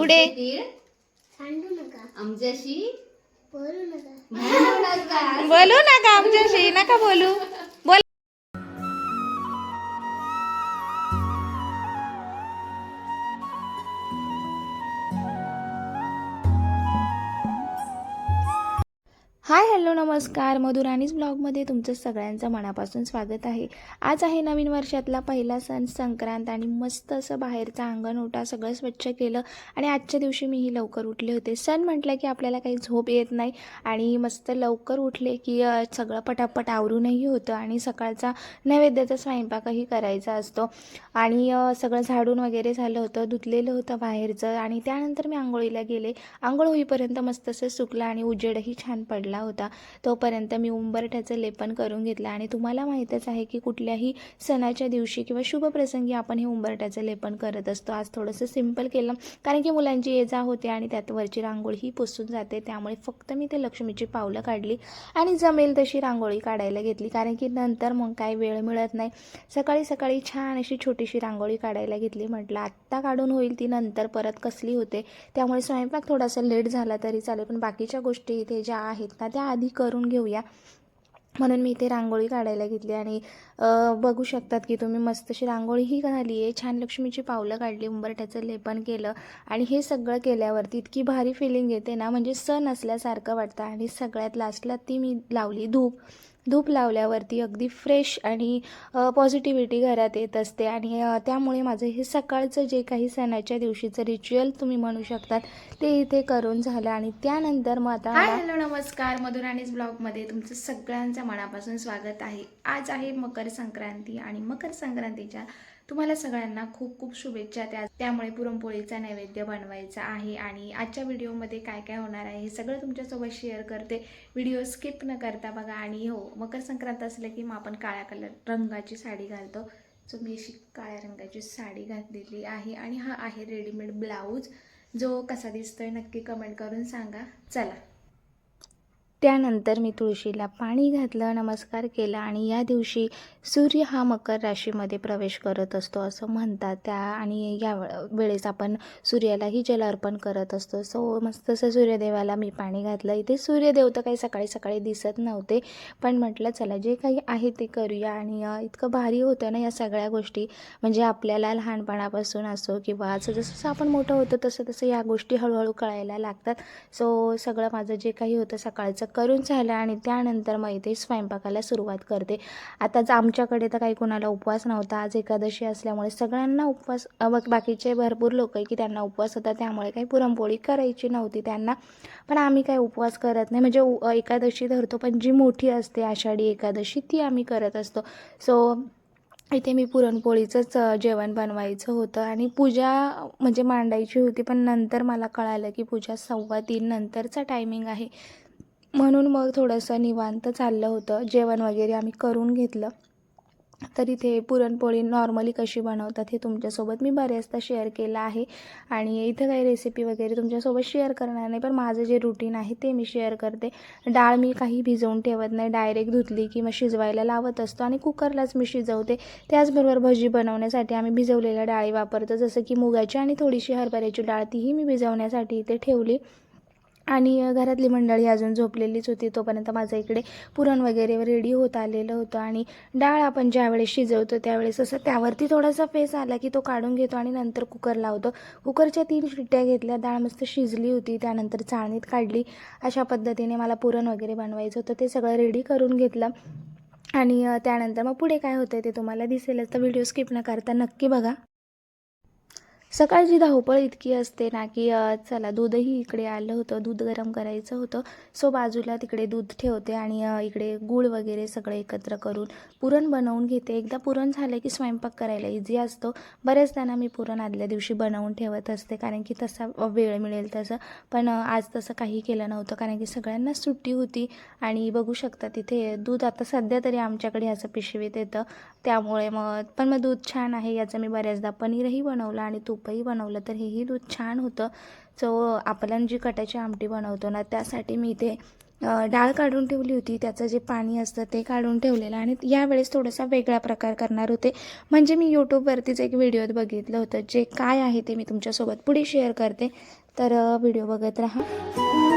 पुढे. सांडू नका. आमच्याशी बोलू नका. बोलू नका आमच्याशी नका बोलू. हाय हॅलो नमस्कार. मधुराणीच ब्लॉगमध्ये तुमचं सगळ्यांचं मनापासून स्वागत आहे. आज आहे नवीन वर्षातला पहिला सण संक्रांत आणि मस्त असं बाहेरचं अंगण ओटा सगळं स्वच्छ केलं आणि आजच्या दिवशी मीही लवकर उठले होते. सण म्हटलं की आपल्याला काही झोप येत नाही आणि मस्त लवकर उठले की सगळं पटापट आवरूनही होतं आणि सकाळचा नैवेद्याचा स्वयंपाकही करायचा असतो. आणि सगळं झाडून वगैरे झालं होतं धुतलेलं होतं बाहेरचं आणि त्यानंतर मी आंघोळीला गेले. आंघोळ होईपर्यंत मस्त असं सुकलं आणि उजेडही छान पडला. होता. तोपर्यंत मी उंबरठ्याचं लेपन करून घेतलं आणि तुम्हाला माहीतच आहे की कुठल्याही सणाच्या दिवशी किंवा शुभप्रसंगी आपण हे उंबरठ्याचं लेपन करत असतो. आज थोडंसं सिंपल केलं कारण की मुलांची ये जा होते आणि त्यात वरची रांगोळी ही पुसून जाते. त्यामुळे फक्त मी ते लक्ष्मीची पावलं काढली आणि जमेल तशी रांगोळी काढायला घेतली कारण की नंतर मग काय वेळ मिळत नाही. सकाळी सकाळी छान अशी छोटीशी रांगोळी काढायला घेतली. म्हटलं आत्ता काढून होईल ती नंतर परत कसली होते? त्यामुळे स्वयंपाक थोडासा लेट झाला तरी चालेल पण बाकीच्या गोष्टी इथे ज्या आहेत ना त्या आधी करून घेऊया. म्हणून मी इथे रांगोळी काढायला घेतली आणि बघू शकतात की तुम्ही मस्त अशी रांगोळीही झाली आहे. छान लक्ष्मीची पावलं काढली उंबरठ्याचं लेपन केलं आणि हे सगळं केल्यावरती इतकी भारी फिलिंग येते ना म्हणजे सण असल्यासारखं वाटतं आणि सगळ्यात लास्टला ती मी लावली धूप. धूप लावल्यावरती अगदी फ्रेश आणि पॉझिटिव्हिटी घरात येत असते. आणि त्यामुळे माझं हे सकाळचं जे काही सणाच्या दिवशीचं रिच्युअल तुम्ही म्हणू शकतात ते इथे करून झालं. आणि त्यानंतर मग आता हॅलो नमस्कार. मधुराणीज ब्लॉगमध्ये तुमचं सगळ्यांचं मनापासून स्वागत आहे. आज आहे मकर संक्रांती आणि मकर संक्रांतीच्या तुम्हाला सगळ्यांना खूप खूप शुभेच्छा त्या त्यामुळे पुरणपोळीचा नैवेद्य बनवायचा आहे आणि आजच्या व्हिडिओमध्ये काय काय होणार आहे हे सगळं तुमच्यासोबत शेअर करते. व्हिडिओ स्किप न करता बघा आणि हो मकर संक्रांत असलं की मग आपण काळ्या कलर रंगाची साडी घालतो. सो मी अशी काळ्या रंगाची साडी घातलेली आहे आणि हा आहे रेडीमेड ब्लाऊज जो कसा दिसतोय नक्की कमेंट करून सांगा. चला. त्यानंतर मी तुळशीला पाणी घातलं नमस्कार केला आणि या दिवशी सूर्य हा मकर राशीमध्ये प्रवेश करत असतो असं म्हणतात. त्या आणि या वेळेस आपण सूर्यालाही जल अर्पण करत असतो. सो मस्त असं सूर्यदेवाला मी पाणी घातलं. इथे सूर्यदेव तर काही सकाळी सकाळी दिसत नव्हते पण म्हटलं चला जे काही आहे ते करूया. आणि इतकं भारी होतं ना या सगळ्या गोष्टी. म्हणजे आपल्याला लहानपणापासून असो किंवा असं जसं जसं आपण मोठं होतं तसं तसं या गोष्टी हळूहळू कळायला लागतात. सो सगळं माझं जे काही होतं सकाळचं करून झालं आणि त्यानंतर मग इथे स्वयंपाकाला सुरुवात करते. आता आमच्याकडे तर काही कोणाला उपवास नव्हता. आज एकादशी असल्यामुळे सगळ्यांना उपवास बाकीचे भरपूर लोक आहे की त्यांना उपवास होता. त्यामुळे काही पुरणपोळी करायची नव्हती त्यांना. पण आम्ही काही उपवास करत नाही. म्हणजे उ- एकादशी धरतो पण जी मोठी असते आषाढी एकादशी ती आम्ही करत असतो. सो इथे मी पुरणपोळीचंच जेवण बनवायचं होतं आणि पूजा म्हणजे मांडायची होती. पण नंतर मला कळालं की पूजा सव्वा तीन नंतरचा टायमिंग आहे. म्हणून मग थोडंसं निवांत चाललं होतं. जेवण वगैरे आम्ही करून घेतलं. तर इथे पुरणपोळी नॉर्मली कशी बनवतात हे तुमच्यासोबत मी बऱ्याचदा शेअर केलं आहे. आणि इथं काही रेसिपी वगैरे तुमच्यासोबत शेअर करणार नाही. पण माझं जे रुटीन आहे ते मी शेअर करते. डाळ मी काही भिजवून ठेवत नाही. डायरेक्ट धुतली की मग शिजवायला लावत असतो आणि कुकरलाच मी शिजवते. त्याचबरोबर भजी बनवण्यासाठी आम्ही भिजवलेल्या डाळी वापरतो. जसं की मुगाची आणि थोडीशी हरभऱ्याची डाळ तीही मी भिजवण्यासाठी इथे ठेवली. आणि घरातली मंडळी अजून झोपलेलीच होती. तोपर्यंत माझं इकडे पुरण वगैरे रेडी होत आलेलं होतं आणि डाळ आपण ज्यावेळेस शिजवतो त्यावेळेस असं त्यावरती थोडासा फेस आला की तो काढून घेतो आणि नंतर कुकर लावतो. कुकरच्या तीन शिट्ट्या घेतल्या. डाळ मस्त शिजली होती. त्यानंतर चाळणीत काढली. अशा पद्धतीने मला पुरण वगैरे बनवायचं होतं. ते सगळं रेडी करून घेतलं आणि त्यानंतर मग पुढे काय होतं ते तुम्हाला दिसेलच. तर व्हिडिओ स्किप न करता नक्की बघा. सकाळची धावपळ इतकी असते ना की चला दूधही इकडे आलं होतं दूध गरम करायचं होतं. सो बाजूला तिकडे दूध ठेवते आणि इकडे गूळ वगैरे सगळं एकत्र करून पुरण बनवून घेते. एकदा पुरण झालं की स्वयंपाक करायला इझी असतो. बऱ्याचदा ना मी पुरण आदल्या दिवशी बनवून ठेवत असते कारण की तसा वेळ मिळेल तसं. पण आज तसं काही केलं नव्हतं कारण की सगळ्यांना सुट्टी होती. आणि बघू शकता तिथे दूध आता सध्या तरी आमच्याकडे असं पिशवीत येतं. त्यामुळे मग पण मग दूध छान आहे याचं मी बऱ्याचदा पनीरही बनवलं आणि तूप तूपही बनवलं तर हेही दूध छान होतं. सो आपण जी कटाची आमटी बनवतो ना त्यासाठी मी इथे डाळ काढून ठेवली होती. त्याचं जे पाणी असतं ते काढून ठेवलेलं आणि यावेळेस थोडासा वेगळा प्रकार करणार होते. म्हणजे मी यूट्यूबवरतीच एक व्हिडिओ बघितलं होतं. जे काय आहे ते मी तुमच्यासोबत पुढे शेअर करते. तर व्हिडिओ बघत राहा.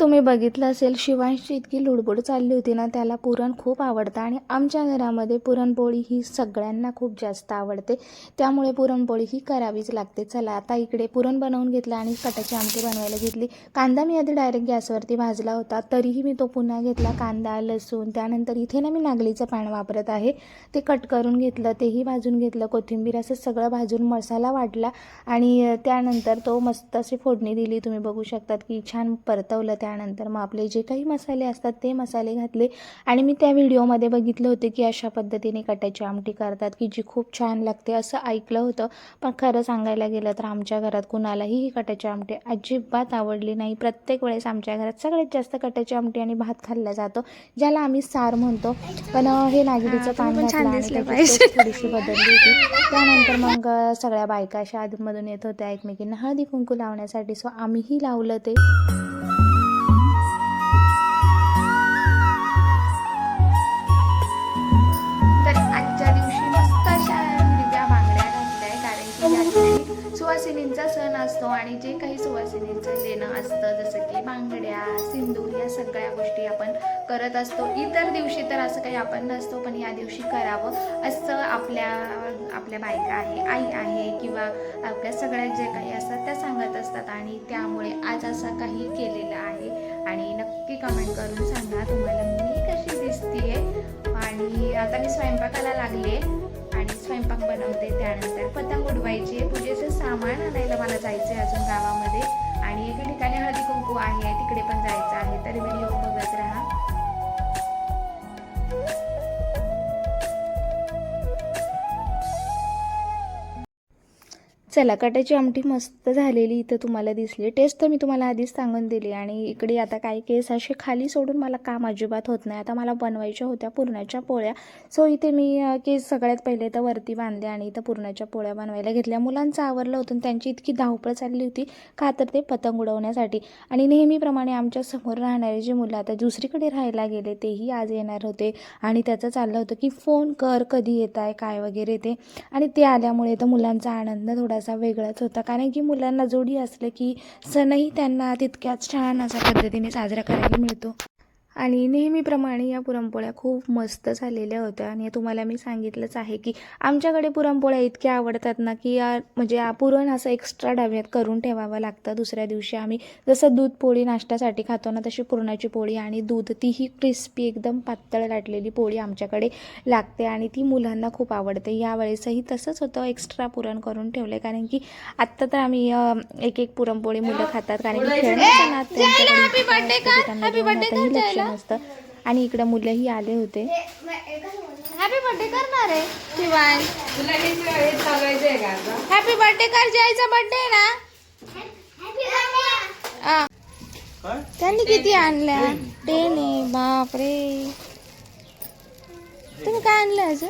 तुम्ही बघितलं असेल शिवांशची इतकी लुडबुड चालली होती ना त्याला पुरण खूप आवडतं आणि आमच्या घरामध्ये पुरणपोळी ही सगळ्यांना खूप जास्त आवडते. त्यामुळे पुरणपोळी ही करावीच लागते. चला आता इकडे पुरण बनवून घेतलं आणि कटाची आमटी बनवायला घेतली. कांदा मी आधी डायरेक्ट गॅसवरती भाजला होता तरीही मी तो पुन्हा घेतला. कांदा लसूण त्यानंतर इथे ना मी नागलीचं पान वापरत आहे. ते कट करून घेतलं तेही भाजून घेतलं. कोथिंबीर असं सगळं भाजून मसाला वाटला आणि त्यानंतर तो मस्त अशी फोडणी दिली. तुम्ही बघू शकतात की छान परतवलं त्या त्यानंतर मग आपले जे काही मसाले असतात ते मसाले घातले. आणि मी त्या व्हिडिओमध्ये बघितलं होते की अशा पद्धतीने कटाची आमटी करतात की जी खूप छान लागते असं ऐकलं होतं. पण खरं सांगायला गेलं तर आमच्या घरात कुणालाही ही कटाची आमटी अजिबात आवडली नाही. प्रत्येक वेळेस आमच्या घरात सगळ्यात जास्त कटाची आमटी आणि भात खाल्ला जातो ज्याला आम्ही सार म्हणतो. पण हे नागलीचं पान थोडीशी बदलली होती. त्यानंतर मग सगळ्या बायका अशा आतमधून येत होत्या एकमेकींना. हळदी कुंकू लावण्यासाठी सो आम्हीही लावलं ते. सुवासिनींचा सण असतो आणि जे काही सुवासिनींचं देणं असतं जसं की बांगड्या सिंदूर या सगळ्या गोष्टी आपण करत असतो. इतर दिवशी तर असं काही आपण नसतो पण या दिवशी करावं असं आपल्या आपल्या बायका आहे आई आहे किंवा आपल्या सगळ्या जे काही असतात त्या सांगत असतात आणि त्यामुळे आज असं काही केलेलं आहे. आणि नक्की कमेंट करून सांगा तुम्हाला मी कशी दिसते आणि आता मी स्वयंपाकाला लागले स्वयंपाक बनवते त्यानंतर पतंग उडवायची आहे. पूजेचं सामान आणायला मला जायचं आहे अजून गावामध्ये. आणि एका ठिकाणी हळदी कुंकू आहे तिकडे पण जायचं आहे. तर व्हिडिओ चला कटाची आमटी मस्त झालेली इथं तुम्हाला दिसली. टेस्ट तर मी तुम्हाला आधीच सांगून दिली आणि इकडे आता काही केस असे खाली सोडून मला काम अजिबात होत नाही. आता मला बनवायच्या होत्या पुरणाच्या पोळ्या. सो इथे मी केस सगळ्यात पहिले तर वरती बांधले आणि इथं पुरणाच्या पोळ्या बनवायला घेतल्या. मुलांचं आवरलं होतं आणि त्यांची इतकी धावपळ चालली होती का तर ते पतंग उडवण्यासाठी. आणि नेहमीप्रमाणे आमच्यासमोर राहणारे जे मुलं आता दुसरीकडे राहायला गेले तेही आज येणार होते. आणि त्याचं चाललं होतं की फोन कर कधी येत आहे काय वगैरे ते. आणि ते आल्यामुळे तर मुलांचा आनंद थोडासा वेगळाच होता. कारण की मुलांना जोडी असलं की सणही त्यांना तितक्याच छान अशा पद्धतीने साजरा करायला मिळतो. आणि नेहमीप्रमाणे या पुरणपोळ्या खूप मस्त झालेल्या होत्या. आणि तुम्हाला मी सांगितलंच आहे की आमच्याकडे पुरणपोळ्या इतक्या आवडतात ना की या म्हणजे या पुरण असं एक्स्ट्रा डब्यात करून ठेवावं लागतं. दुसऱ्या दिवशी आम्ही जसं दूध पोळी नाश्त्यासाठी खातो ना तशी पुरणाची पोळी आणि दूध तीही क्रिस्पी एकदम पातळ लाटलेली पोळी आमच्याकडे लागते आणि ती मुलांना खूप आवडते. यावेळेसही तसंच होतं एक्स्ट्रा पुरण करून ठेवलं कारण की आत्ता तर आम्ही एक एक पुरणपोळी मुलं खातात. कारण की नाद त्यांच्याकडे नसतं. आणि इकडे मुलंही आले होते. हॅपी बर्थडे करणार आहे. हॅपी बर्थडे कर जयचा बर्थडे ना. आ. त्यांनी किती आणल्या? टेन आहे बापरे. तुम्ही काय आणलं अजून?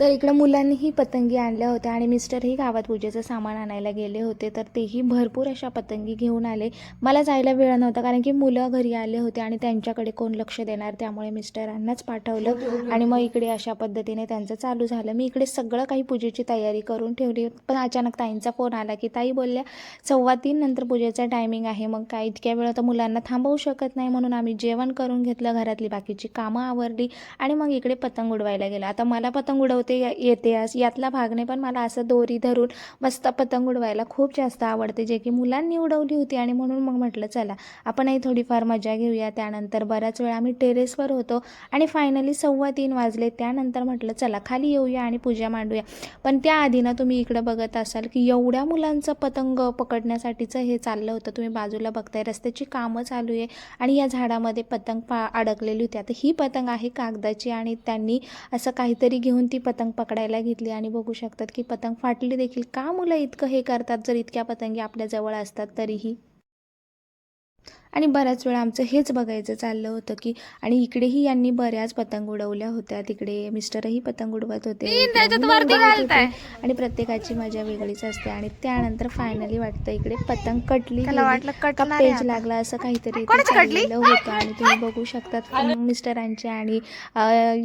तर इकडं मुलांनीही पतंगी आणल्या होत्या आणि मिस्टरही गावात पूजेचं सामान आणायला गेले होते. तर तेही भरपूर अशा पतंगी घेऊन आले. मला जायला वेळ नव्हता कारण की मुलं घरी आले होते आणि त्यांच्याकडे कोण लक्ष देणार त्यामुळे मिस्टरांनाच पाठवलं आणि मग इकडे अशा पद्धतीने त्यांचं चालू झालं. मी इकडे सगळं काही पूजेची तयारी करून ठेवली. पण अचानक ताईंचा फोन आला की ताई बोलल्या सव्वा तीन नंतर पूजेचा टायमिंग आहे. मग काय इतक्या वेळ तर मुलांना थांबवू शकत नाही म्हणून आम्ही जेवण करून घेतलं. घरातली बाकीची कामं आवरली आणि मग इकडे पतंग उडवायला गेलं. आता मला पतंग उडवता ते येते आज. यातला भाग नाही पण मला असं दोरी धरून मस्त पतंग उडवायला खूप जास्त आवडते जे की मुलांनी उडवली होती आणि म्हणून मग म्हटलं चला आपणही थोडीफार मजा घेऊया. त्यानंतर बराच वेळ आम्ही टेरेसवर होतो आणि फायनली सव्वा तीन वाजले. त्यानंतर म्हटलं चला खाली येऊया आणि पूजा मांडूया. पण त्याआधी ना तुम्ही इकडं बघत असाल की एवढ्या मुलांचं पतंग पकडण्यासाठीचं हे चाललं होतं. तुम्ही बाजूला बघताय रस्त्याची कामं चालू आहे आणि या झाडामध्ये पतंग पा अडकलेली होती. आता ही पतंग आहे कागदाची आणि त्यांनी असं काहीतरी घेऊन ती पतंग पकडायला घेतली आणि बघू शकतात की पतंग फाटली देखील. का मुलं इतकं हे करतात जर इतक्या पतंगी आपल्या जवळ असतात तरीही? आणि बऱ्याच वेळा आमचं हेच बघायचं चाललं होतं की आणि इकडेही यांनी बऱ्याच पतंग उडवल्या होत्या. तिकडे मिस्टरही पतंग उडवत होते. आणि प्रत्येकाची मजा वेगळीच असते. आणि त्यानंतर फायनली वाटतं इकडे पतंग कटली. वाटलं पेज लागला असं काहीतरी होतं. आणि तुम्ही बघू शकतात मिस्टरांची आणि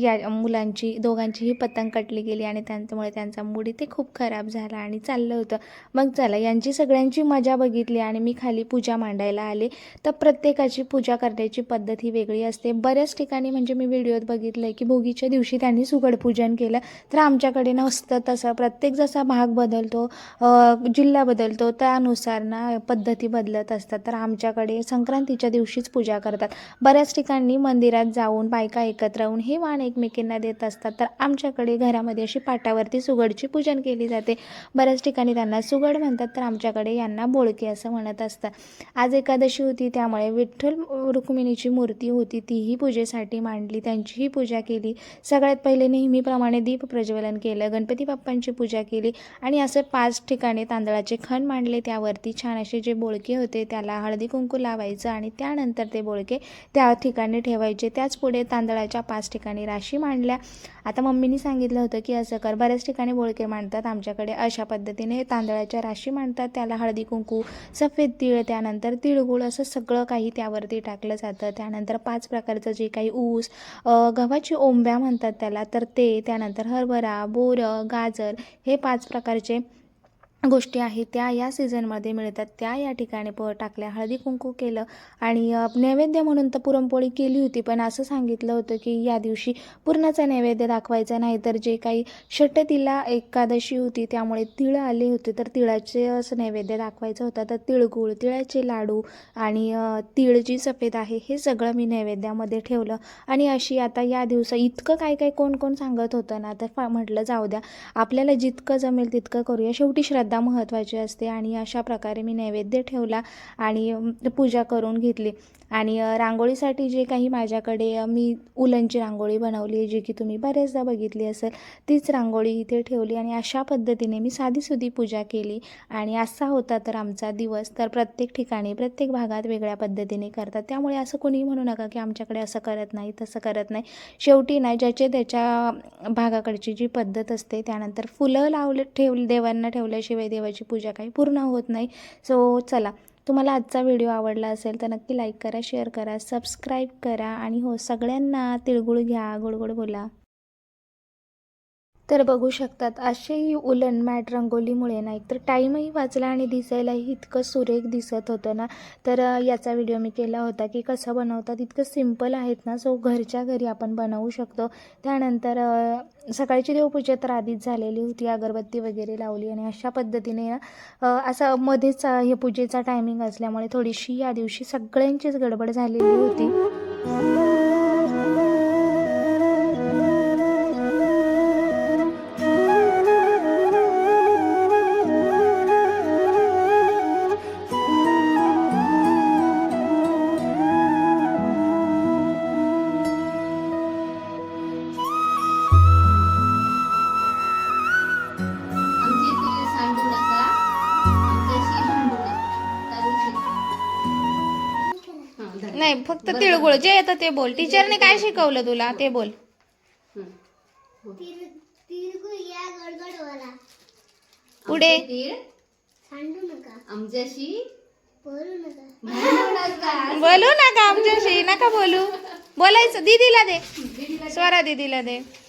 या मुलांची दोघांचीही पतंग कटली गेली आणि त्यांच्यामुळे त्यांचा मूड इथे खूप खराब झाला आणि चाललं होतं. मग चला यांची सगळ्यांची मजा बघितली आणि मी खाली पूजा मांडायला आले. तर प्रत्येकाची पूजा करण्याची पद्धत ही वेगळी असते. बऱ्याच ठिकाणी म्हणजे मी व्हिडिओत बघितलं आहे की भोगीच्या दिवशी त्यांनी सुगड पूजन केलं. तर आमच्याकडे नसतं तसं प्रत्येक प्रत्येक जसा भाग बदलतो जिल्हा बदलतो त्यानुसार ना पद्धती बदलत असतात. तर आमच्याकडे संक्रांतीच्या दिवशीच पूजा करतात. बऱ्याच ठिकाणी मंदिरात जाऊन बायका एकत्र येऊन हे वाण एकमेकींना देत असतात. तर आमच्याकडे घरामध्ये अशी पाटावरती सुगडची पूजन केली जाते. बऱ्याच ठिकाणी त्यांना सुगड म्हणतात तर आमच्याकडे यांना बोळके असं म्हणत असतात आज एकादशी होती त्यामुळे विठ्ठल रुक्मिणीची मूर्ती होती तीही पूजेसाठी मांडली त्यांचीही पूजा केली. सगळ्यात पहिले नेहमीप्रमाणे दीप प्रज्वलन केलं. गणपती बाप्पांची पूजा पूजा केली. आणि असं पाच ठिकाणी तांदळाचे खण मांडले. त्यावरती छान असे जे बोळके होते त्याला हळदी कुंकू लावायचं आणि त्यानंतर ते बोळके त्या ठिकाणी ठेवायचे. त्याच पुढे तांदळाच्या पाच ठिकाणी राशी मांडल्या. आता मम्मीनी सांगितलं होतं की असं कर बऱ्याच ठिकाणी बोळके मांडतात आमच्याकडे. अशा पद्धतीने तांदळाच्या राशी मांडतात. त्याला हळदी कुंकू सफेद तिळ त्यानंतर तिळगुळ असं सगळं काही त्यावरती टाकलं जातं. त्यानंतर पाच प्रकारचं जे काही ऊस गव्हाची ओंब्या म्हणतात त्याला. तर ते त्यानंतर हरभरा बोरं गाजर हे पाच प्रकारचे गोष्टी आहेत त्या या सीझनमध्ये मिळतात. त्या या ठिकाणी प टाकल्या. हळदी कुंकू केलं आणि नैवेद्य म्हणून तर पुरणपोळी केली होती पण असं सांगितलं होतं की या दिवशी पूर्णाचा नैवेद्य दाखवायचा नाही तर जे काही षटतीला एकादशी होती त्यामुळे तिळ आले होते तर तिळाचे असं नैवेद्य दाखवायचं होतं. तर तिळगुळ तिळाचे लाडू आणि तिळ जी सफेद आहे हे सगळं मी नैवेद्यामध्ये ठेवलं. आणि अशी आता या दिवसा इतकं काय काय कोण कोण सांगत होतं ना तर फा म्हटलं जाऊ द्या. आपल्याला जितकं जमेल तितकं करूया. शेवटी श्रद्धा महत्त्वाची असते आणि अशा प्रकारे मी नैवेद्य ठेवला आणि पूजा करून घेतली. आणि रांगोळीसाठी जे काही माझ्याकडे मी उलनची रांगोळी बनवली आहे जी की तुम्ही बऱ्याचदा बघितली असेल तीच रांगोळी इथे ठेवली आणि अशा पद्धतीने मी साधीसुधी पूजा केली. आणि असा होता तर आमचा दिवस तर प्रत्येक ठिकाणी प्रत्येक भागात वेगळ्या पद्धतीने करतात. त्यामुळे असं कुणीही म्हणू नका की आमच्याकडे असं करत नाही तसं करत नाही. शेवटी ना ज्याचे त्याच्या भागाकडची जी पद्धत असते त्यानंतर फुलं लावले ठेवली देवांना ठेवल्याशिवाय देवाची पूजा काही पूर्ण होत नाही. सो चला. तुम्हाला आजचा व्हिडिओ आवडला असेल तर नक्की लाईक करा शेअर करा सबस्क्राईब करा आणि हो सगळ्यांना तिळगुळ घ्या गोड गोड बोला. तर बघू शकतात असेही उलन मॅट रंगोलीमुळे ना एकतर टाईमही वाचला आणि दिसायलाही इतकं सुरेख दिसत होतं ना. तर याचा व्हिडिओ मी केला होता की कसं बनवतात इतकं सिंपल आहेत ना सो घरच्या घरी आपण बनवू शकतो. त्यानंतर सकाळची देवपूजा तर आधीच झालेली होती अगरबत्ती वगैरे लावली आणि अशा पद्धतीने ना असा असं मध्येच हे पूजेचा टायमिंग असल्यामुळे थोडीशी या दिवशी सगळ्यांचीच गडबड झालेली होती. फक्त तिळगुळ जे येतं ते बोल. टीचरने काय शिकवलं तुला? ते बोल. हं. तिर पुढे. आमच्याशी बोलू नका. भांडू नका. बोलू नका आमच्याशी. नका बोलू. बोलायचं. दीदीला दे. स्वरा दीदीला दे.